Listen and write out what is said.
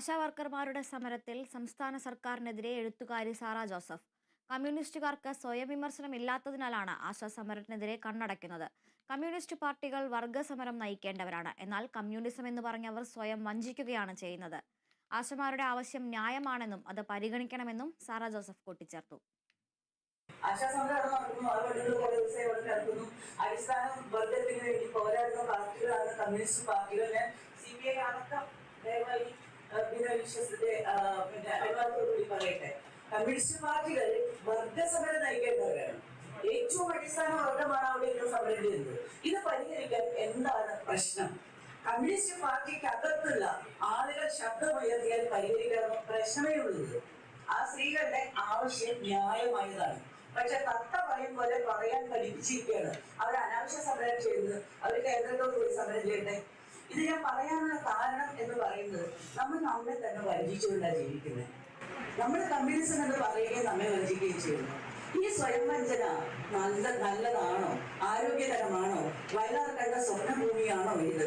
ആശാ വർക്കർമാരുടെ സമരത്തിൽ സംസ്ഥാന സർക്കാരിനെതിരെ എഴുത്തുകാരി സാറ ജോസഫ്. കമ്മ്യൂണിസ്റ്റുകാർക്ക് സ്വയം വിമർശനം ഇല്ലാത്തതിനാലാണ് ആശാ സമരത്തിനെതിരെ കണ്ണടയ്ക്കുന്നത്. കമ്മ്യൂണിസ്റ്റ് പാർട്ടികൾ വർഗസമരം നയിക്കേണ്ടവരാണ്. എന്നാൽ കമ്മ്യൂണിസം എന്ന് പറഞ്ഞവർ സ്വയം വഞ്ചിക്കുകയാണ് ചെയ്യുന്നത്. ആശമാരുടെ ആവശ്യം ന്യായമാണെന്നും അത് പരിഗണിക്കണമെന്നും സാറ ജോസഫ് കൂട്ടിച്ചേർത്തു. അടിസ്ഥാന വർഗത്തിന് വേണ്ടി പോരാടുന്ന പാർട്ടികളാണ് കമ്മ്യൂണിസ്റ്റ് പാർട്ടികൾ ഞാൻ വിശ്വസത്തെ പിന്നെ അഭിമാനത്തോടുകൂടി പറയട്ടെ. കമ്മ്യൂണിസ്റ്റ് പാർട്ടികൾ വർഗസമരം നയിക്കേണ്ടവരാണ്. ഏറ്റവും അടിസ്ഥാന വർഗമാണ് അവിടെ ഇരുന്ന് സമരം ചെയ്യുന്നത് ഇത് പരിഹരിക്കാൻ എന്താണ് പ്രശ്നം? കമ്മ്യൂണിസ്റ്റ് പാർട്ടിക്ക് അകത്തുള്ള ആളുകൾ ശബ്ദമുയർത്തിയാൽ പരിഹരിക്കാവുന്ന പ്രശ്നമേ ഉള്ളത് ആ സ്ത്രീകളുടെ ആവശ്യം ന്യായമായതാണ്. പക്ഷെ തത്ത പറയും പോലെ പറയാൻ പഠിപ്പിച്ചിരിക്കുകയാണ്. അവർ അനാവശ്യ സമരം ചെയ്യുന്നത് അവർ കേന്ദ്രത്തോട് പോയി സമരം ചെയ്യട്ടെ? ഇത് ഞാൻ പറയാനുള്ള കാരണം എന്ന് പറയുന്നത് നമ്മൾ നമ്മളെ തന്നെ വഞ്ചിച്ചുകൊണ്ടാണ് ജീവിക്കുന്നത്. നമ്മൾ കമ്മ്യൂണിസം എന്ന് പറയുകയും നമ്മെ വഞ്ചിക്കുകയും ചെയ്യുന്നു. ഈ സ്വയം വഞ്ചന നല്ല നല്ലതാണോ? ആരോഗ്യകരമാണോ? വയലാർ കണ്ട സ്വപ്നഭൂമിയാണോ ഇത്?